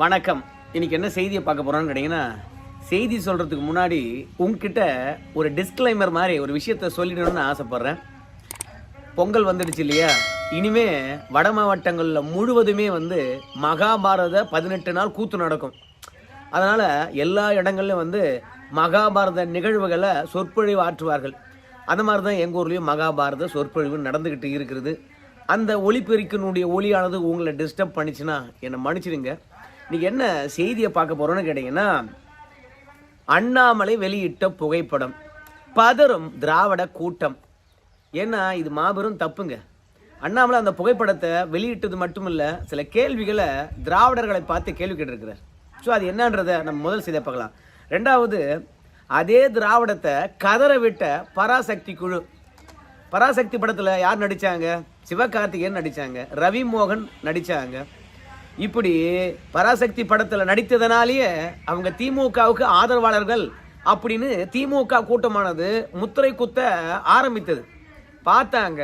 வணக்கம். இன்னைக்கு என்ன செய்தியை பார்க்க போறோம்னு கேட்டீங்கன்னா செய்தி சொல்றதுக்கு முன்னாடி உங்ககிட்ட ஒரு டிஸ்க்ளைமர் மாதிரி ஒரு விஷயத்த சொல்லிடணும்னு ஆசைப்படுறேன். பொங்கல் வந்துடுச்சு இல்லையா? இனிமே வட மாவட்டங்களில் முழுவதுமே வந்து மகாபாரத பதினெட்டு நாள் கூத்து நடக்கும். அதனால் எல்லா இடங்கள்லையும் வந்து மகாபாரத நிகழ்வுகளை சொற்பொழிவு ஆற்றுவார்கள். அந்த மாதிரி தான் எங்கள் ஊர்லேயும் மகாபாரத சொற்பொழிவு நடந்துக்கிட்டு இருக்கிறது. அந்த ஒளிபெருக்கினுடைய ஒளியானது உங்களை டிஸ்டர்ப் பண்ணிச்சுன்னா என்னை மன்னிச்சிடுங்க. இன்னைக்கு என்ன செய்தியை பார்க்க போகிறோன்னு கேட்டிங்கன்னா அண்ணாமலை வெளியிட்ட புகைப்படம் பதறும் திராவிட கூட்டம். ஏன்னா இது மாபெரும் தப்புங்க. அண்ணாமலை அந்த புகைப்படத்தை வெளியிட்டது மட்டும் இல்லை சில கேள்விகளை திராவிடர்களை பார்த்து கேள்வி கேட்டிருக்கிறார். ஸோ அது என்னன்றதை நம்ம முதல் செய்தியை பார்க்கலாம். ரெண்டாவது அதே திராவிடத்தை கதற விட்ட பராசக்தி குழு. பராசக்தி படத்தில் யார் நடித்தாங்க சிவகார்த்திகேயன் நடித்தாங்க ரவி மோகன் நடித்தாங்க இப்படி பராசக்தி படத்தில் நடித்ததனாலேயே அவங்க திமுகவுக்கு ஆதரவாளர்கள் அப்படின்னு திமுக கூட்டமானது முத்திரை குத்த ஆரம்பித்தது. பார்த்தாங்க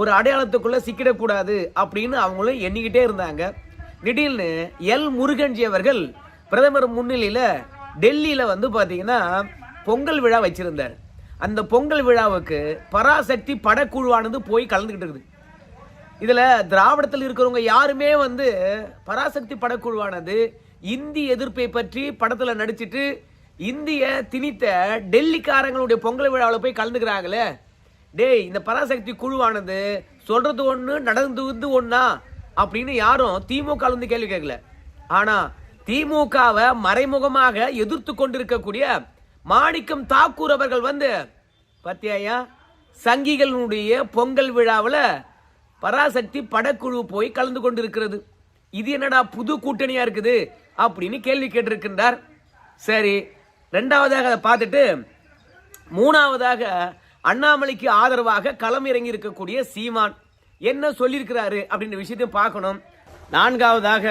ஒரு அடையாளத்துக்குள்ளே சிக்கிடக்கூடாது அப்படின்னு அவங்களும் எண்ணிக்கிட்டே இருந்தாங்க. திடீர்னு எல் முருகன்ஜி அவர்கள் பிரதமர் முன்னிலையில் டெல்லியில் வந்து பார்த்தீங்கன்னா பொங்கல் விழா வச்சுருந்தார். அந்த பொங்கல் விழாவுக்கு பராசக்தி படக்குழுவானது போய் கலந்துக்கிட்டு இருக்குது. இதில் திராவிடத்தில் இருக்கிறவங்க யாருமே வந்து பராசக்தி படக்குழுவானது இந்தி எதிர்ப்பை பற்றி படத்தில் நடிச்சிட்டு இந்திய திணித்த டெல்லிக்காரங்களுடைய பொங்கல் விழாவில் போய் கலந்துக்கிறாங்களே. டேய் இந்த பராசக்தி குழுவானது சொல்கிறது ஒன்று நடந்து வந்து ஒன்றா அப்படின்னு யாரும் திமுக வந்து கேள்வி கேட்கல. ஆனால் திமுகவை மறைமுகமாக எதிர்த்து கொண்டிருக்கக்கூடிய மாணிக்கம் தாக்கூர் அவர்கள் வந்து பத்தியாயா சங்கிகளுடைய பொங்கல் விழாவில் பராசக்தி படக்குழு போய் கலந்து கொண்டிருக்கிறது. இது என்னடா புது கூட்டணியா இருக்குது? அப்படின்னு கேள்வி கேட்டிருக்கின்றார். சரி ரெண்டாவதாக அதை பார்த்துட்டு மூணாவதாக அண்ணாமலைக்கு ஆதரவாக களம் இறங்கி இருக்கக்கூடிய சீமான் என்ன சொல்லியிருக்கிறாரு அப்படின்ற விஷயத்தையும் பார்க்கணும். நான்காவதாக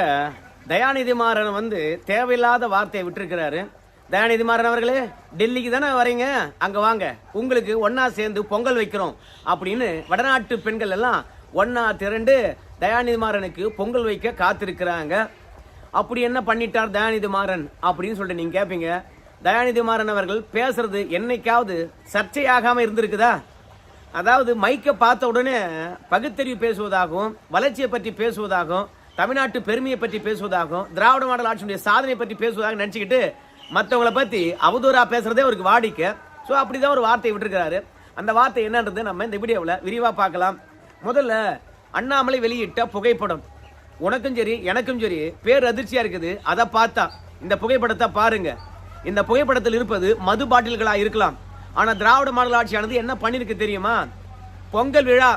தயாநிதி மாறன் வந்து தேவையில்லாத வார்த்தையை விட்டுருக்கிறாரு. தயாநிதி மாறன் அவர்களே டெல்லிக்கு தானே வரீங்க? அங்கே வாங்க. உங்களுக்கு ஒன்றா சேர்ந்து பொங்கல் வைக்கிறோம் அப்படின்னு வடநாட்டு பெண்கள் எல்லாம் ஒன்றா திரண்டு தயாநிதி மாறனுக்கு பொங்கல் வைக்க காத்திருக்கிறாங்க. அப்படி என்ன பண்ணிட்டார் தயாநிதி மாறன் அப்படின்னு சொல்லிட்டு நீங்க கேட்பீங்க தயாநிதி மாறன் அவர்கள் பேசுறது என்னைக்காவது சர்ச்சையாகாம இருந்திருக்குதா? அதாவது மைக்கை பார்த்த உடனே பகுத்தறிவு பேசுவதாகவும் வளர்ச்சியை பற்றி பேசுவதாகவும் தமிழ்நாட்டு பெருமையை பற்றி பேசுவதாகவும் திராவிட மாடல் ஆட்சியுடைய சாதனை பற்றி பேசுவதாக நினச்சிக்கிட்டு மற்றவங்கள பற்றி அவதூறாக பேசுகிறதே அவருக்கு வாடிக்கை. ஸோ அப்படி தான் ஒரு வார்த்தையை விட்டுருக்கிறாரு. அந்த வார்த்தை என்னன்றது நம்ம இந்த வீடியோவில் விரிவாக பார்க்கலாம். முதல்ல அண்ணாமலை வெளியிட்ட புகைப்படம். உனக்கும் சரி எனக்கும் சரி பேர் அதிர்ச்சியாக இருக்குது. அதை பார்த்தா இந்த புகைப்படத்தை பாருங்க. இந்த புகைப்படத்தில் இருப்பது மது பாட்டில்களாக இருக்கலாம். ஆனால் திராவிட மாடல் ஆட்சியானது என்ன பண்ணியிருக்கு தெரியுமா? பொங்கல் விழா.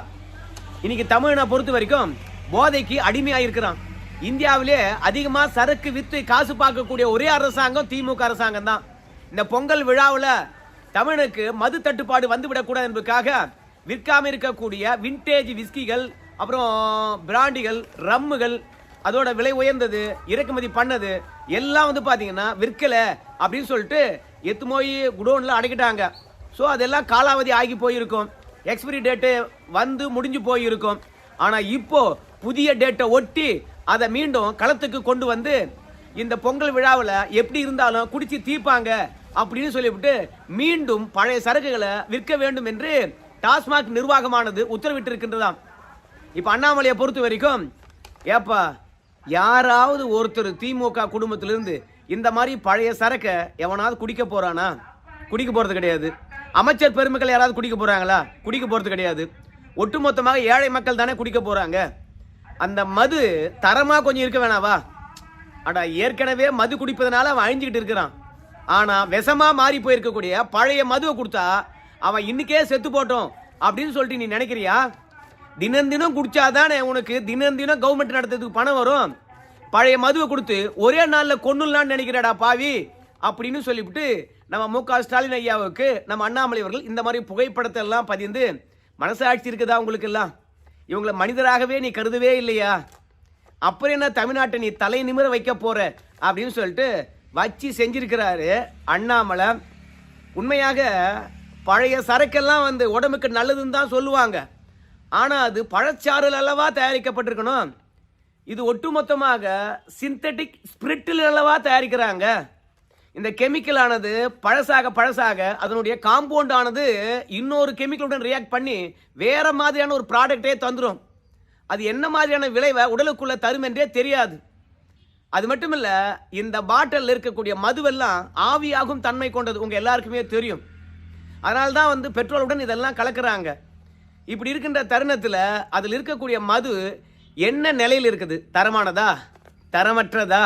இன்னைக்கு தமிழனை பொறுத்த வரைக்கும் போதைக்கு அடிமையாக இருக்கிறான். இந்தியாவிலே அதிகமாக சரக்கு வித்து காசு பார்க்கக்கூடிய ஒரே அரசாங்கம் திமுக அரசாங்கம் தான். இந்த பொங்கல் விழாவில் தமிழனுக்கு மது தட்டுப்பாடு வந்துவிடக்கூடாது என்பதுக்காக விற்காம இருக்கக்கூடிய விண்டேஜ் விஸ்கிகள் அப்புறம் பிராண்டிகள் ரம்முகள் அதோட விலை உயர்ந்தது இறக்குமதி பண்ணது எல்லாம் வந்து பார்த்தீங்கன்னா விற்கல அப்படின்னு சொல்லிட்டு எத்து போய் குடோன்ல அடைக்கிட்டாங்க. ஸோ அதெல்லாம் காலாவதி ஆகி போயிருக்கும். எக்ஸ்பிரி டேட்டு வந்து முடிஞ்சு போயிருக்கும். ஆனால் இப்போ புதிய டேட்டை ஒட்டி அதை மீண்டும் களத்துக்கு கொண்டு வந்து இந்த பொங்கல் விழாவில் எப்படி இருந்தாலும் குடிச்சு தீப்பாங்க அப்படின்னு சொல்லிவிட்டு மீண்டும் பழைய சரக்குகளை விற்க வேண்டும் என்று டாஸ்மாக் நிர்வாகமானது உத்தரவிட்டிருக்கின்றதாம். இப்போ அண்ணாமலையை பொறுத்த வரைக்கும் ஏப்பா யாராவது ஒருத்தர் திமுக குடும்பத்திலிருந்து இந்த மாதிரி பழைய சரக்கை எவனாவது குடிக்க போகிறானா குடிக்க போகிறது கிடையாது. அமைச்சர் பெருமக்கள் யாராவது குடிக்க போகிறாங்களா குடிக்க போகிறது கிடையாது. ஒட்டுமொத்தமாக ஏழை மக்கள் தானே குடிக்க போகிறாங்க அந்த மது தரமாக கொஞ்சம் இருக்க வேணாவா அடா ஏற்கனவே மது குடிப்பதனால அவன் அழிஞ்சிக்கிட்டு இருக்கிறான். ஆனால் விஷமாக மாறி போயிருக்கக்கூடிய பழைய மதுவை கொடுத்தா அவன் இன்னைக்கே செத்து போட்டோம் அப்படின்னு சொல்லிட்டு நீ நினைக்கிறியா? தினம் தினம் குடிச்சாதானே உனக்கு தினம் தினம் கவர்மெண்ட் நடத்துறதுக்கு பணம் வரும். பழைய மதுவை கொடுத்து ஒரே நாளில் கொண்டுலான்னு நினைக்கிறடா பாவி அப்படின்னு சொல்லிவிட்டு நம்ம மு க ஸ்டாலின் ஐயாவுக்கு நம்ம அண்ணாமலை அவர்கள் இந்த மாதிரி புகைப்படத்தை எல்லாம் பதிந்து மனசாட்சி இருக்குதா உங்களுக்கு எல்லாம் இவங்களை மனிதராகவே நீ கருதவே இல்லையா? அப்புறம் என்ன தமிழ்நாட்டை நீ தலை நிமிர வைக்க போற அப்படின்னு சொல்லிட்டு வச்சு செஞ்சிருக்கிறாரு அண்ணாமலை. உண்மையாக பழைய சரக்கெல்லாம் வந்து உடம்புக்கு நல்லதுன்னு தான் சொல்லுவாங்க. ஆனால் அது பழச்சாறுல அல்லவா தயாரிக்கப்பட்டிருக்கணும்? இது ஒட்டுமொத்தமாக சிந்தட்டிக் ஸ்பிரிட்டில் அளவா தயாரிக்கிறாங்க. இந்த கெமிக்கலானது பழசாக பழசாக அதனுடைய காம்பவுண்ட் ஆனது இன்னொரு கெமிக்கலுடன் ரியாக்ட் பண்ணி வேறு மாதிரியான ஒரு ப்ராடக்டே தந்துடும் அது என்ன மாதிரியான விளைவை உடலுக்குள்ளே தரும் என்றே தெரியாது. அது மட்டும் இல்லை இந்த பாட்டிலில் இருக்கக்கூடிய மதுவெல்லாம் ஆவியாகும் தன்மை கொண்டது. உங்கள் எல்லாருக்குமே தெரியும். அதனால தான் வந்து பெட்ரோலுடன் இதெல்லாம் கலக்கிறாங்க. இப்படி இருக்கின்ற தருணத்தில் அதில் இருக்கக்கூடிய மது என்ன நிலையில் இருக்குது? தரமானதா? தரமற்றதா?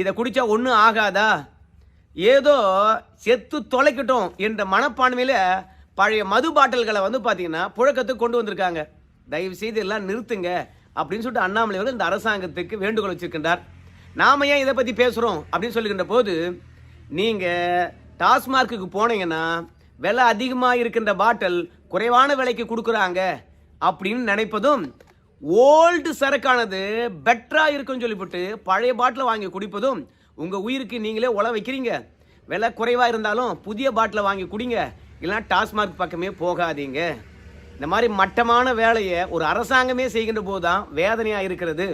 இதை குடிச்சா ஒன்றும் ஆகாதா? ஏதோ செத்து தொலைக்கட்டும் என்ற மனப்பான்மையில் பழைய மது பாட்டில்களை வந்து பார்த்தீங்கன்னா புழக்கத்துக்கு கொண்டு வந்திருக்காங்க. தயவு செய்து எல்லாம் நிறுத்துங்க அப்படின்னு சொல்லிட்டு அண்ணாமலை அவர்கள் இந்த அரசாங்கத்துக்கு வேண்டுகோள் வச்சிருக்கின்றார். நாம ஏன் இதை பற்றி பேசுகிறோம் அப்படின்னு சொல்லுகின்ற போது நீங்கள் டாஸ்மார்க்குக்கு போனீங்கன்னா விலை அதிகமாக இருக்கின்ற பாட்டில் குறைவான விலைக்கு கொடுக்குறாங்க அப்படின்னு நினைப்பதும் ஓல்டு சரக்கானது பெட்டராக இருக்குன்னு சொல்லிவிட்டு பழைய பாட்டில் வாங்கி குடிப்பதும் உங்கள் உயிருக்கு நீங்களே உழ வைக்கிறீங்க. விலை குறைவாக இருந்தாலும் புதிய பாட்டில் வாங்கி குடிங்க. இல்லைன்னா டாஸ்மார்க் பக்கமே போகாதீங்க. இந்த மாதிரி மட்டமான வேலையை ஒரு அரசாங்கமே செய்கின்ற போது தான் வேதனையாக இருக்கிறது.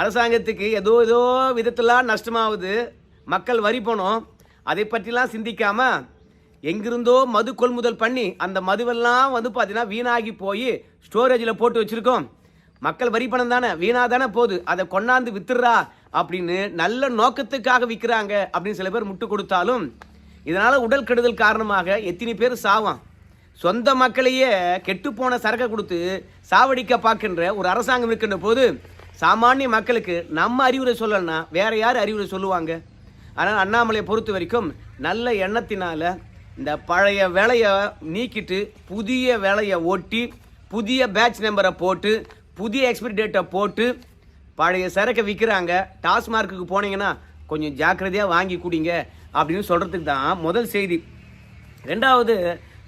அரசாங்கத்துக்கு ஏதோ ஏதோ விதத்திலாம் நஷ்டமாகுது. மக்கள் வரி போனோம் அதை பற்றிலாம் சிந்திக்காமல் எங்கிருந்தோ மது கொள்முதல் பண்ணி அந்த மதுவெல்லாம் வந்து பார்த்தீங்கன்னா வீணாகி போய் ஸ்டோரேஜில் போட்டு வச்சுருக்கோம். மக்கள் வரி பணம் தானே? வீணா தானே போகுது. அதை கொண்டாந்து வித்துடுறா அப்படின்னு நல்ல நோக்கத்துக்காக விற்கிறாங்க அப்படின்னு சில பேர் முட்டு கொடுத்தாலும் இதனால் உடல் கெடுதல் காரணமாக எத்தனை பேர் சாவான் சொந்த மக்களையே கெட்டுப்போன சரக்கை கொடுத்து சாவடிக்க பார்க்கின்ற ஒரு அரசாங்கம் இருக்கின்ற போது சாமானிய மக்களுக்கு நம்ம அறிவுரை சொல்லலைன்னா வேற யார் அறிவுரை சொல்லுவாங்க? ஆனால் அண்ணாமலையை பொறுத்த வரைக்கும் நல்ல எண்ணத்தினால இந்த பழைய வேலையை நீக்கிட்டு புதிய வேலையை ஒட்டி புதிய பேட்ச் நம்பரை போட்டு புதிய எக்ஸ்பிரி டேட்டை போட்டு பழைய சரக்கை விற்கிறாங்க டாஸ்மார்க்குக்கு போனீங்கன்னா கொஞ்சம் ஜாக்கிரதையாக வாங்கி குடிங்க அப்படின்னு சொல்கிறதுக்கு தான் முதல் செய்தி. ரெண்டாவது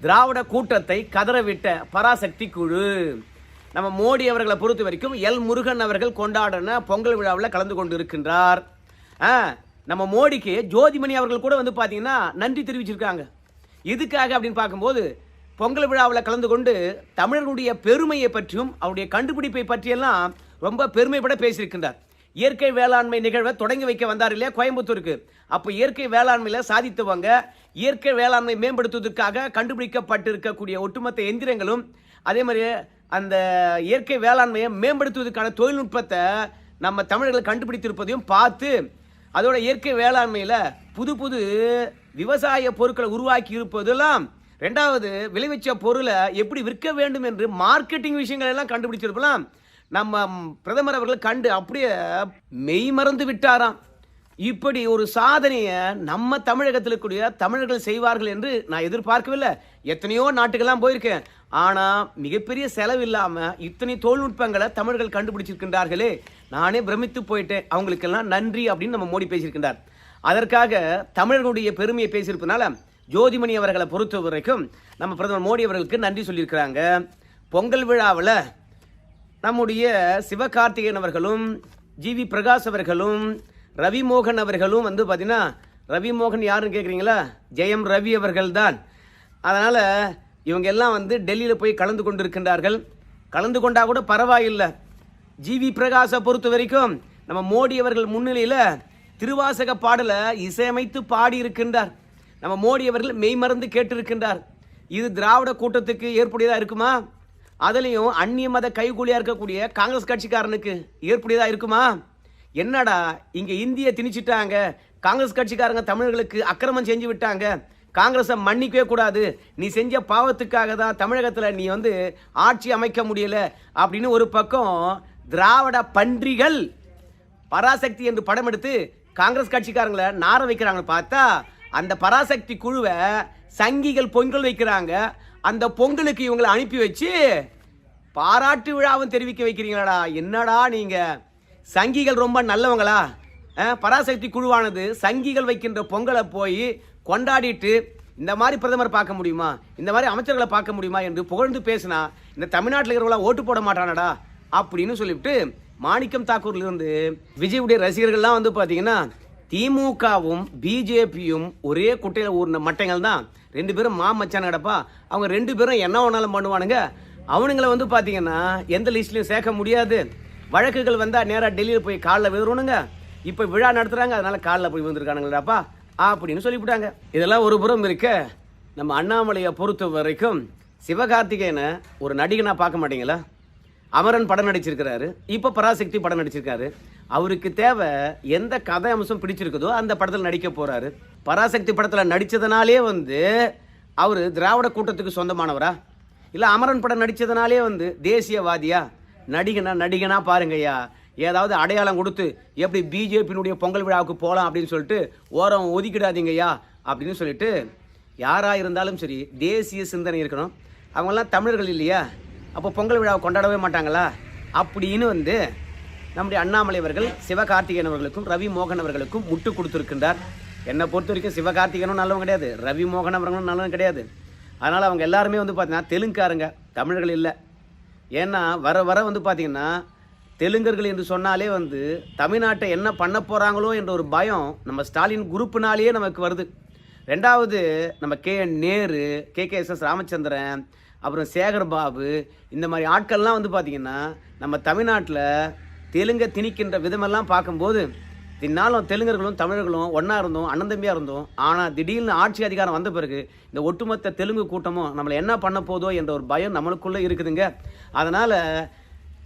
திராவிட கூட்டத்தை கதறவிட்ட பராசக்தி குழு. நம்ம மோடி அவர்களை பொறுத்த வரைக்கும் எல் முருகன் அவர்கள் கொண்டாடின பொங்கல் விழாவில் கலந்து கொண்டு இருக்கின்றார். நம்ம மோடிக்கு ஜோதிமணி அவர்கள் கூட வந்து பார்த்தீங்கன்னா நன்றி தெரிவிச்சிருக்காங்க. எதுக்காக அப்படின்னு பார்க்கும்போது பொங்கல் விழாவில் கலந்து கொண்டு தமிழர்களுடைய பெருமையை பற்றியும் அவருடைய கண்டுபிடிப்பை பற்றியெல்லாம் ரொம்ப பெருமைப்பட பேசியிருக்கின்றார். இயற்கை வேளாண்மை நிகழ்வை தொடங்கி வைக்க வந்தார் இல்லையா? கோயம்புத்தூருக்கு. அப்போ இயற்கை வேளாண்மையில் சாதித்தவங்க இயற்கை வேளாண்மை மேம்படுத்துவதற்காக கண்டுபிடிக்கப்பட்டிருக்கக்கூடிய ஒட்டுமொத்த எந்திரங்களும் அதே மாதிரி அந்த இயற்கை வேளாண்மையை மேம்படுத்துவதற்கான தொழில்நுட்பத்தை நம்ம தமிழர்கள் கண்டுபிடித்திருப்பதையும் பார்த்து அதோட இயற்கை வேளாண்மையில் புது புது விவசாய பொருட்களை உருவாக்கி இருப்பதெல்லாம். ரெண்டாவது விளைவிச்ச பொருளை எப்படி விற்க வேண்டும் என்று மார்க்கெட்டிங் விஷயங்கள் எல்லாம் கண்டுபிடிச்சிருப்பலாம். நம்ம பிரதமர் அவர்கள் கண்டு அப்படியே மெய் மறந்து விட்டாராம். இப்படி ஒரு சாதனையை நம்ம தமிழகத்தில் கூடிய தமிழர்கள் செய்வார்கள் என்று நான் எதிர்பார்க்கவில்லை. எத்தனையோ நாட்டுக்கெல்லாம் போயிருக்கேன். ஆனால் மிகப்பெரிய செலவு இல்லாமல் இத்தனை தொழில்நுட்பங்களை தமிழர்கள் கண்டுபிடிச்சிருக்கின்றார்களே. நானே பிரமித்து போயிட்டேன். அவங்களுக்கெல்லாம் நன்றி அப்படின்னு நம்ம மோடி பேசியிருக்கின்றார். அதற்காக தமிழர்களுடைய பெருமையை பேசியிருப்பதனால ஜோதிமணி அவர்களை பொறுத்த வரைக்கும் நம்ம பிரதமர் மோடி அவர்களுக்கு நன்றி சொல்லியிருக்கிறாங்க. பொங்கல் விழாவில் நம்முடைய சிவகார்த்திகேயன் அவர்களும் ஜிவி பிரகாஷ் அவர்களும் ரவி மோகன் அவர்களும் வந்து பார்த்தீங்கன்னா ரவி மோகன் யாருன்னு கேட்குறீங்களா ஜெயம் ரவி அவர்கள் தான் அதனால் இவங்க எல்லாம் வந்து டெல்லியில் போய் கலந்து கொண்டிருக்கின்றார்கள். கலந்து கொண்டா கூட பரவாயில்லை. ஜிவி பிரகாஷை பொறுத்த வரைக்கும் நம்ம மோடி அவர்கள் முன்னிலையில் திருவாசக பாடலை இசையமைத்து பாடியிருக்கின்றார். நம்ம மோடி அவர்கள் மெய்மறந்து கேட்டிருக்கின்றார். இது திராவிட கூட்டத்துக்கு ஏற்புடையதாக இருக்குமா? அதுலேயும் அந்நிய மத கைகூலியாக இருக்கக்கூடிய காங்கிரஸ் கட்சிக்காரனுக்கு ஏற்புடையதாக இருக்குமா? என்னடா இங்கே இந்திய திணிச்சிட்டாங்க. காங்கிரஸ் கட்சிக்காரங்க தமிழர்களுக்கு அக்கிரமம் செஞ்சு விட்டாங்க. காங்கிரஸை மன்னிக்கவே கூடாது. நீ செஞ்ச பாவத்துக்காக தான் தமிழகத்தில் நீ வந்து ஆட்சி அமைக்க முடியல. அப்படின்னு ஒரு பக்கம் திராவிட பன்றிகள் பராசக்தி என்று படம் எடுத்து காங்கிரஸ் கட்சிக்காரங்களை நார வைக்கிறாங்கன்னு பார்த்தா அந்த பராசக்தி குழுவை சங்கிகள் பொங்கல் வைக்கிறாங்க. அந்த பொங்கலுக்கு இவங்களை அனுப்பி வச்சு பாராட்டு விழாவும் தெரிவிக்க வைக்கிறீங்களாடா. என்னடா நீங்கள் சங்கிகள் ரொம்ப நல்லவங்களா? பராசக்தி குழுவானது சங்கிகள் வைக்கின்ற பொங்கலை போய் கொண்டாடிட்டு இந்த மாதிரி பிரதமர் பார்க்க முடியுமா? இந்த மாதிரி அமைச்சர்களை பார்க்க முடியுமா? என்று புகழ்ந்து பேசினா இந்த தமிழ்நாட்டில் இருக்கிறவங்களா ஓட்டு போட மாட்டானடா அப்படின்னு சொல்லிவிட்டு மாணிக்கம் தாக்கூர்ல இருந்து விஜயுடைய ரசிகர்கள்லாம் வந்து பார்த்தீங்கன்னா திமுகவும் பிஜேபியும் ஒரே குட்டையில் ஊர்ன மட்டைகள் தான். ரெண்டு பேரும் மா மச்சான் கிடப்பா. அவங்க ரெண்டு பேரும் என்ன வேணாலும் பண்ணுவானுங்க. அவனுங்களை வந்து பார்த்தீங்கன்னா எந்த லிஸ்ட்லையும் சேர்க்க முடியாது. வழக்குகள் வந்தால் நேராக டெல்லியில் போய் காலில் விழுறணுங்க. இப்போ விழா நடத்துகிறாங்க அதனால காலில் போய் விழுந்துருக்கானுங்களாப்பா அப்படின்னு சொல்லிவிட்டாங்க. இதெல்லாம் ஒரு புறம் இருக்க நம்ம அண்ணாமலையை பொறுத்த வரைக்கும் சிவகார்த்திகேயனை ஒரு நடிகனாக பார்க்க மாட்டீங்களா? அமரன் படம் நடிச்சிருக்கிறாரு. இப்போ பராசக்தி படம் நடிச்சிருக்காரு. அவருக்கு தேவை எந்த கதை அம்சம் பிடிச்சிருக்குதோ அந்த படத்தில் நடிக்க போகிறாரு பராசக்தி படத்தில் நடித்ததுனாலே வந்து அவர் திராவிட கூட்டத்துக்கு சொந்தமானவரா? இல்லை அமரன் படம் நடித்ததுனாலே வந்து தேசியவாதியா? நடிகனா நடிகனா பாருங்கய்யா. ஏதாவது அடையாளம் கொடுத்து எப்படி பிஜேபியினுடைய பொங்கல் விழாவுக்கு போகலாம் அப்படின்னு சொல்லிட்டு ஓரம் ஒதுக்கிடாதீங்கய்யா அப்படின்னு சொல்லிட்டு யாராக இருந்தாலும் சரி தேசிய சிந்தனை இருக்கணும். அவங்களாம் தமிழர்கள் இல்லையா? அப்போ பொங்கல் விழாவை கொண்டாடவே மாட்டாங்களா? அப்படின்னு வந்து நம்முடைய அண்ணாமலை அவர்கள் சிவகார்த்திகேயன் அவர்களுக்கும் ரவி மோகன் அவர்களுக்கும் முட்டு கொடுத்துருக்கின்றார். என்னை பொறுத்த வரைக்கும் சிவகார்த்திகேயனும் நல்லவங்க கிடையாது ரவி மோகன் அவர்களும் நல்லவங்க கிடையாது. அதனால் அவங்க எல்லாருமே வந்து பார்த்தீங்கன்னா தெலுங்காரங்க தமிழர்கள் இல்லை. ஏன்னா வர வர வந்து பார்த்திங்கன்னா தெலுங்கர்கள் என்று சொன்னாலே வந்து தமிழ்நாட்டை என்ன பண்ண போகிறாங்களோ என்ற ஒரு பயம் நம்ம ஸ்டாலின் குரூப்புனாலேயே நமக்கு வருது. ரெண்டாவது நம்ம K N Nehru K K S S Ramachandran அப்புறம் சேகர் பாபு இந்த மாதிரி ஆட்கள்லாம் வந்து பார்த்திங்கன்னா நம்ம தமிழ்நாட்டில் தெலுங்கை திணிக்கின்ற விதமெல்லாம் பார்க்கும்போது தின்னாலும் தெலுங்கர்களும் தமிழர்களும் ஒன்றா இருந்தோம் அண்ணன் தம்பியாக இருந்தோம். ஆனால் திடீர்னு ஆட்சி அதிகாரம் வந்த பிறகு இந்த ஒட்டுமொத்த தெலுங்கு கூட்டமும் நம்மளை என்ன பண்ண போதோ என்ற ஒரு பயம் நம்மளுக்குள்ளே இருக்குதுங்க. அதனால்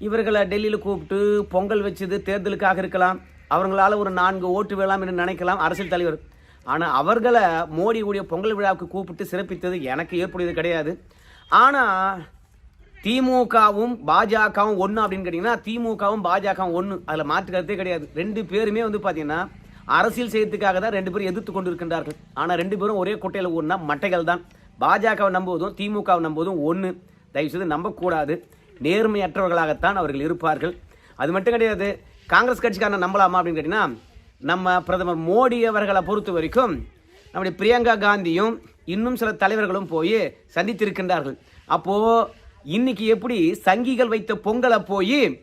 இவர்களை டெல்லியில் கூப்பிட்டு பொங்கல் வச்சது தேர்தலுக்காக இருக்கலாம். அவங்களால ஒரு நான்கு ஓட்டு வேளாம் என்று நினைக்கலாம் அரசியல் தலைவர். ஆனால் அவர்களை மோடியுடைய பொங்கல் விழாவுக்கு கூப்பிட்டு சிறப்பித்தது எனக்கு ஏற்புடையது கிடையாது. ஆனால் திமுகவும் பாஜகவும் ஒன்று அப்படின்னு கேட்டிங்கன்னா திமுகவும் பாஜகவும் ஒன்று அதில் மாற்று கருத்தே கிடையாது. ரெண்டு பேருமே வந்து பார்த்தீங்கன்னா அரசியல் செய்யறதுக்காக தான் ரெண்டு பேரும் எதிர்த்து கொண்டு இருக்கின்றார்கள் ஆனால் ரெண்டு பேரும் ஒரே குட்டையில் ஒன்றா மட்டைகள் தான் பாஜகவை நம்புவதும் திமுகவை நம்புவதும் ஒன்று தயவுசெய்து நம்பக்கூடாது. நேர்மையற்றவர்களாகத்தான் அவர்கள் இருப்பார்கள். அது மட்டும் கிடையாது காங்கிரஸ் கட்சிக்காரனை நம்பலாமா அப்படின்னு கேட்டிங்கன்னா நம்ம பிரதமர் மோடி அவர்களை பொறுத்த வரைக்கும் நம்முடைய பிரியங்கா காந்தியும் இன்னும் சில தலைவர்களும் போய் சந்தித்திருக்கின்றார்கள். அப்போது இன்னைக்கு எப்படி சங்கிகள் வைத்த பொங்கலை போய்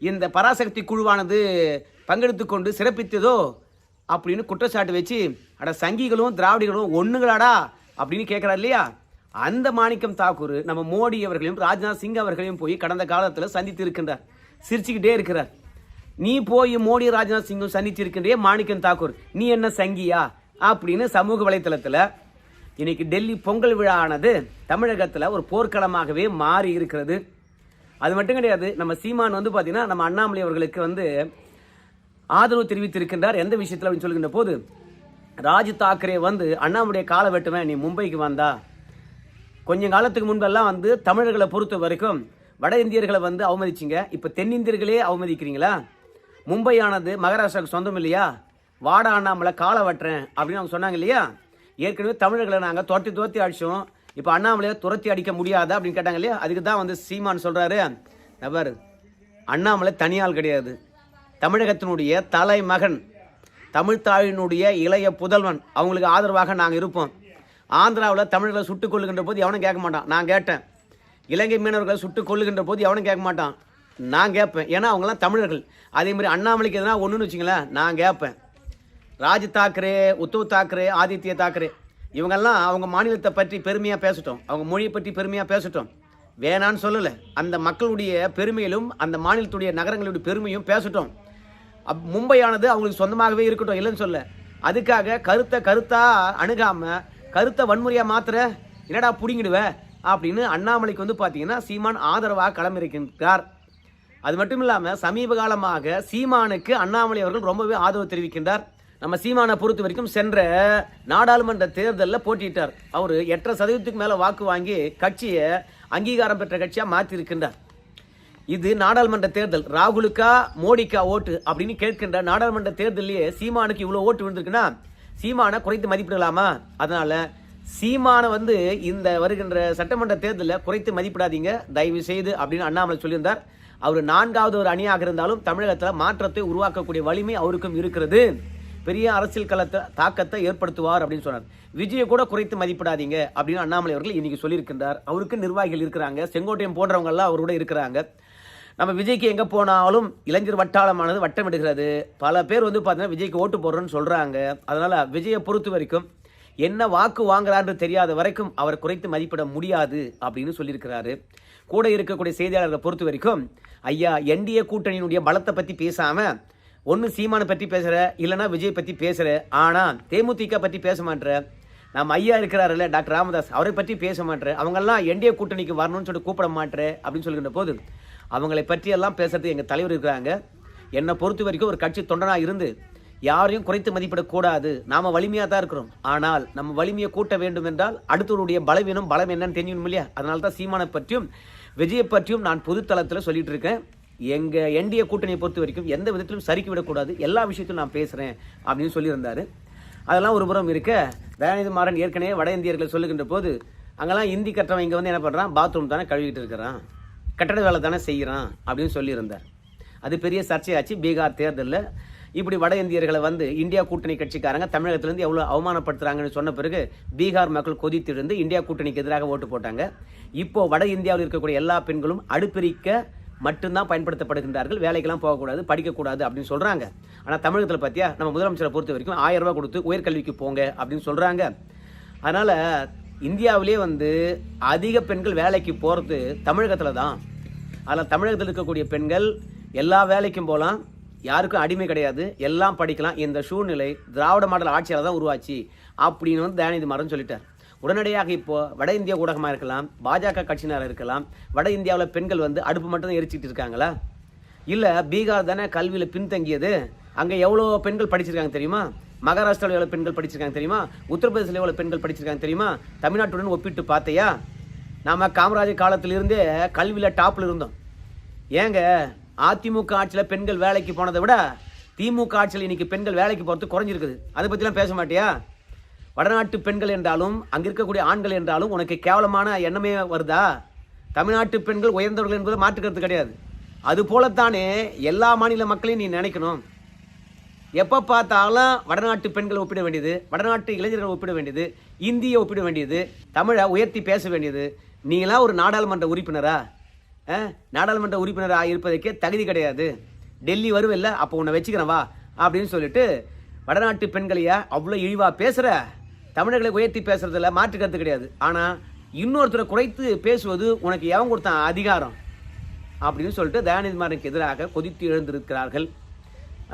இந்த பராசக்தி குழுவானது பங்கெடுத்து கொண்டு சிறப்பித்ததோ அப்படின்னு குற்றச்சாட்டு வச்சு அட சங்கிகளும் திராவிடிகளும் ஒண்ணுங்களாடா அப்படின்னு கேட்குறாரு இல்லையா? அந்த மாணிக்கம் தாக்கூர் நம்ம மோடி அவர்களையும் ராஜ்நாத் சிங் அவர்களையும் போய் கடந்த காலத்தில் சந்தித்து இருக்கின்றார் சிரிச்சுக்கிட்டே இருக்கிறார். நீ போய் மோடி ராஜ்நாத் சிங்கும் சந்தித்து இருக்கின்றே மாணிக்கம் தாக்கூர். நீ என்ன சங்கியா? அப்படின்னு சமூக வலைத்தளத்தில் இன்னைக்கு டெல்லி பொங்கல் விழாவானது தமிழகத்தில் ஒரு போர்க்களமாகவே மாறி இருக்கிறது. அது மட்டும் கிடையாது நம்ம சீமான் வந்து பார்த்தீங்கன்னா நம்ம அண்ணாமலை அவர்களுக்கு வந்து ஆதரவு தெரிவித்திருக்கின்றார். எந்த விஷயத்தில் அப்படின்னு சொல்லுகின்ற போது ராஜ் தாக்கரே வந்து அண்ணாமுடைய காலை வெட்டுவேன் நீ மும்பைக்கு வந்தா. கொஞ்சம் காலத்துக்கு முன்பெல்லாம் வந்து தமிழர்களை பொறுத்த வரைக்கும் வட இந்தியர்களை வந்து அவமதிச்சிங்க. இப்போ தென்னிந்தியர்களே அவமதிக்கிறீங்களா? மும்பையானது மகாராஷ்டிராவுக்கு சொந்தம் இல்லையா? வாடா அண்ணாமலை காலை வெட்டுறேன். அப்படின்னு அவங்க சொன்னாங்க இல்லையா? ஏற்கனவே தமிழர்களை நாங்கள் துரத்தி துரத்தி அடிச்சோம். இப்போ அண்ணாமலையை துரத்தி அடிக்க முடியாதா அப்படின்னு கேட்டாங்க இல்லையா? அதுக்கு தான் வந்து சீமான் சொல்கிறாரு நபர் அண்ணாமலை தனியாள் கிடையாது. தமிழகத்தினுடைய தலைமகன் தமிழ்த்தாழினுடைய இளைய புதல்வன் அவங்களுக்கு ஆதரவாக நாங்கள் இருப்போம். ஆந்திராவில் தமிழர்களை சுட்டு கொள்ளுகின்ற போது எவனும் கேட்க மாட்டான். நான் கேட்டேன். இலங்கை மீனவர்களை சுட்டு கொள்ளுகின்ற போது எவனும் கேட்க மாட்டான். நான் கேட்பேன். ஏன்னா அவங்களாம் தமிழர்கள். அதே மாதிரி அண்ணாமலைக்கு எதனா ஒன்றுன்னு வச்சுங்களேன் நான் கேட்பேன். ராஜ் தாக்கரே உத்தவ் தாக்கரே ஆதித்ய தாக்கரே இவங்கெல்லாம் அவங்க மாநிலத்தை பற்றி பெருமையாக பேசட்டும். அவங்க மொழியை பற்றி பெருமையாக பேசட்டும். வேணான்னு சொல்லலை. அந்த மக்களுடைய பெருமையிலும் அந்த மாநிலத்துடைய நகரங்களுடைய பெருமையும் பேசட்டும். அப் மும்பையானது அவங்களுக்கு சொந்தமாகவே இருக்கட்டும் இல்லைன்னு சொல்ல. அதுக்காக கருத்தை கருத்தாக அணுகாமல் கருத்தை வன்முறையாக மாத்திர என்னடா பிடிங்கிடுவேன் அப்படின்னு அண்ணாமலைக்கு வந்து பார்த்தீங்கன்னா சீமான் ஆதரவாக களமிருக்கின்றார் அது மட்டும் இல்லாமல் சமீப காலமாக சீமானுக்கு அண்ணாமலை அவர்கள் ரொம்பவே ஆதரவு தெரிவிக்கின்றார். நம்ம சீமானை பொறுத்த வரைக்கும் சென்ற நாடாளுமன்ற தேர்தலில் போட்டியிட்டார். அவர் எட்டரை சதவீதத்துக்கு மேலே வாக்கு வாங்கி கட்சியை அங்கீகாரம் பெற்ற கட்சியாக மாற்றியிருக்கின்றார் இது நாடாளுமன்ற தேர்தல். ராகுலுக்கா மோடிக்கா ஓட்டு அப்படின்னு கேட்கின்ற நாடாளுமன்ற தேர்தலையே சீமானுக்கு இவ்வளோ ஓட்டு விழுந்திருக்குன்னா சீமானை குறைத்து மதிப்பிடலாமா? அதனால் சீமானை வந்து இந்த வருகின்ற சட்டமன்ற தேர்தலில் குறைத்து மதிப்பிடாதீங்க. தயவு செய்து அப்படின்னு அண்ணாமலை சொல்லியிருந்தார். அவர் நான்காவது ஒரு அணியாக இருந்தாலும் தமிழகத்தில் மாற்றத்தை உருவாக்கக்கூடிய வலிமை அவருக்கும் இருக்கிறது. பெரிய அரசியல் கலத்தை தாக்கத்தை ஏற்படுத்துவார் அப்படின்னு சொன்னார். விஜயை கூட குறைத்து மதிப்பிடாதீங்க அப்படின்னு அண்ணாமலை அவர்கள் இன்னைக்கு சொல்லியிருக்கின்றார். அவருக்கு நிர்வாகிகள் இருக்கிறாங்க. செங்கோட்டையன் போன்றவங்கெல்லாம் அவரோட இருக்கிறாங்க. நம்ம விஜய்க்கு எங்கே போனாலும் இளைஞர் வட்டாளமானது வட்டமிடுகிறது பல பேர் வந்து பார்த்தீங்கன்னா விஜய்க்கு ஓட்டு போடுறோன்னு சொல்கிறாங்க அதனால் விஜயை பொறுத்த வரைக்கும் என்ன வாக்கு வாங்குறான்னு தெரியாத வரைக்கும் அவர் குறைத்து மதிப்பிட முடியாது அப்படின்னு சொல்லியிருக்கிறாரு. கூட இருக்கக்கூடிய செய்தியாளர்களை பொறுத்த வரைக்கும் ஐயா என்டிஏ கூட்டணியினுடைய பலத்தை பற்றி பேசாமல் ஒன்று சீமானை பற்றி பேசுகிற இல்லைன்னா விஜய் பற்றி பேசுகிற ஆனால் தேமுதிக பற்றி பேச மாட்டேற நம்ம ஐயா இருக்கிறாருல்ல டாக்டர் ராமதாஸ் அவரை பற்றி பேச மாட்டேற அவங்கெல்லாம் என்டிஏ கூட்டணிக்கு வரணும்னு சொல்லிட்டு கூப்பிட மாட்டேற அப்படின்னு சொல்லுகின்ற போது அவங்களை பற்றியெல்லாம் பேசுறது எங்கள் தலைவர் இருக்கிறாங்க. என்னை பொறுத்த வரைக்கும் ஒரு கட்சி தொண்டனாக இருந்து யாரையும் குறைத்து மதிப்பிடக்கூடாது. நாம் வலிமையாக தான் இருக்கிறோம். ஆனால் நம்ம வலிமையை கூட்ட வேண்டும் என்றால் அடுத்தவருடைய பலவீனம் பலம் என்னன்னு தெரியணும் இல்லையா? அதனால தான் சீமானை பற்றியும் விஜயை பற்றியும் நான் பொதுத்தளத்தில் சொல்லிட்டு இருக்கேன். எங்கள் என்டிஏ கூட்டணியை பொறுத்த வரைக்கும் எந்த விதத்திலும் சறுக்கி விடக்கூடாது. எல்லா விஷயத்திலும் நான் பேசுகிறேன் அப்படின்னு சொல்லியிருந்தாரு. அதெல்லாம் ஒரு புறம் இருக்க தயாநிதி மாறன் ஏற்கனவே வட இந்தியர்களை சொல்லுகின்ற போது அங்கெல்லாம் இந்தி கற்றவன் இங்கே வந்து என்ன பண்ணுறான் பாத்ரூம் தானே கழுவிட்டு இருக்கிறான். கட்டட வேலை தானே செய்கிறான் அப்படின்னு சொல்லியிருந்தார். அது பெரிய சர்ச்சையாச்சு பீகார் தேர்தலில். இப்படி வட இந்தியர்களை வந்து இந்தியா கூட்டணி கட்சிக்காரங்க தமிழகத்திலேருந்து எவ்வளோ அவமானப்படுத்துகிறாங்கன்னு சொன்ன பிறகு பீகார் மக்கள் கொதித்திருந்து இந்தியா கூட்டணிக்கு எதிராக ஓட்டு போட்டாங்க. இப்போது வட இந்தியாவில் இருக்கக்கூடிய எல்லா பெண்களும் அடுப்பிரிக்க மட்டும்தான் பயன்படுத்தப்படுகின்றார்கள். வேலைக்கெல்லாம் போகக்கூடாது படிக்கக்கூடாது அப்படின்னு சொல்கிறாங்க ஆனால் தமிழகத்தில் பார்த்தியா நம்ம முதலமைச்சரை பொறுத்த வரைக்கும் ஆயிரம் ரூபா கொடுத்து உயர்கல்விக்கு போங்க அப்படின்னு சொல்கிறாங்க அதனால் இந்தியாவிலே வந்து அதிக பெண்கள் வேலைக்கு போகிறது தமிழகத்தில் தான். அதில் தமிழகத்தில் இருக்கக்கூடிய பெண்கள் எல்லா வேலைக்கும் போகலாம். யாருக்கும் அடிமை கிடையாது. எல்லாம் படிக்கலாம். இந்த சூழ்நிலை திராவிட மாடல் ஆட்சியால் தான் உருவாச்சு அப்படின்னு வந்து தயாநிதி மாறன் சொல்லிட்டார். உடனடியாக இப்போ வட இந்திய ஊடகமாக இருக்கலாம் பாஜக கட்சியினர் இருக்கலாம் வட இந்தியாவில் பெண்கள் வந்து அடுப்பு மட்டும் தான் எரிச்சிட்டு இருக்காங்களா? இல்லை பீகார் தானே கல்வியில் பின்தங்கியது அங்கே எவ்வளோ பெண்கள் படிச்சிருக்காங்க தெரியுமா? மகாராஷ்டிராவில் எவ்வளோ பெண்கள் படிச்சிருக்காங்க தெரியுமா? உத்தரப்பிரதேசில் எவ்வளோ பெண்கள் படிச்சிருக்காங்க தெரியுமா? தமிழ்நாட்டுடன் ஒப்பிட்டு பார்த்தையா? நாம காமராஜர் காலத்திலிருந்தே கல்வியில் டாப்பில் இருந்தோம். ஏங்க அதிமுக ஆட்சியில் பெண்கள் வேலைக்கு போனதை விட திமுக ஆட்சியில் இன்னைக்கு பெண்கள் வேலைக்கு போகிறது குறைஞ்சிருக்குது. அதை பற்றிலாம் பேச மாட்டியா? வடநாட்டு பெண்கள் என்றாலும் அங்கே இருக்கக்கூடிய ஆண்கள் என்றாலும் உனக்கு கேவலமான எண்ணமே வருதா? தமிழ்நாட்டு பெண்கள் உயர்ந்தவர்கள் என்பது மாற்றுக்கிறது கிடையாது. அது போலத்தானே எல்லா மாநில மக்களையும் நீ நினைக்கணும். எப்போ பார்த்தாலும் வடநாட்டு பெண்களை ஒப்பிட வேண்டியது வடநாட்டு இளைஞர்களை ஒப்பிட வேண்டியது இந்தியை ஒப்பிட வேண்டியது தமிழை உயர்த்தி பேச வேண்டியது. நீங்களாம் ஒரு நாடாளுமன்ற உறுப்பினரா? ஆ? நாடாளுமன்ற உறுப்பினராக இருப்பதற்கே தகுதி கிடையாது. டெல்லி வருவில்ல அப்போ உன்னை வச்சுக்கிறேன் வா அப்படின்னு சொல்லிட்டு வடநாட்டு பெண்களையா அவ்வளோ இழிவாக பேசுகிற தமிழர்களை உயர்த்தி பேசுறதுல மாற்று கருத்து கிடையாது. ஆனால் இன்னொருத்தரை குறைத்து பேசுவது உனக்கு எவன் கொடுத்தான் அதிகாரம்? அப்படின்னு சொல்லிட்டு தயாநிதிமாருக்கு எதிராக கொதித்து எழுந்திருக்கிறார்கள்.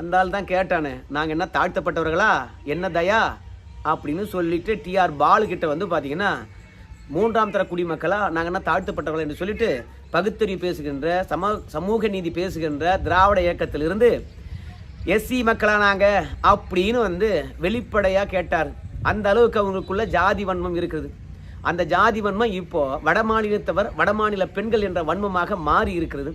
அந்த ஆள் தான் கேட்டானே நாங்கள் என்ன தாழ்த்தப்பட்டவர்களா? என்ன தயா? அப்படின்னு சொல்லிட்டு டிஆர் பாலு கிட்ட வந்து பார்த்தீங்கன்னா மூன்றாம் தர குடிமக்களாக நாங்கள் என்ன தாழ்த்தப்பட்டவர்கள்? என்று சொல்லிட்டு பகுத்தறிவு பேசுகின்ற சம சமூக நீதி பேசுகின்ற திராவிட இயக்கத்திலிருந்து எஸ்சி மக்களாக நாங்கள் அப்படின்னு வந்து வெளிப்படையாக கேட்டார். அந்த அளவுக்கு அவங்களுக்குள்ள ஜாதி வன்மம் இருக்குது அந்த ஜாதி வன்மம் இப்போ வட மாநிலத்தவர் வட மாநில பெண்கள் என்ற வன்மமாக மாறி இருக்கிறது.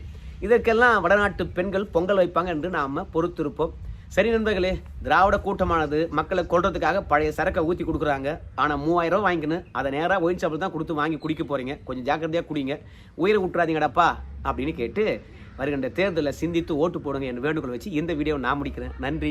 இதற்கெல்லாம் வடநாட்டு பெண்கள் பொங்கல் வைப்பாங்க என்று நாம பொறுத்திருப்போம். சரி நண்பர்களே திராவிட கூட்டமானது மக்களை கொள்றதுக்காக பழைய சரக்கை ஊற்றி கொடுக்குறாங்க. ஆனால் மூவாயிரம் ரூபா வாங்கிக்கணும் அதை நேராக ஒயின் ஷாப்பில் தான் கொடுத்து வாங்கி குடிக்க போகிறீங்க கொஞ்சம் ஜாக்கிரதையாக குடிங்க. உயிரை விட்டுறாதீங்கடாப்பா அப்படின்னு கேட்டு வருகின்ற தேர்தலில் சிந்தித்து ஓட்டு போடுங்க என் வேண்டுகோள் வச்சு இந்த வீடியோவை நான் முடிக்கிறேன். நன்றி.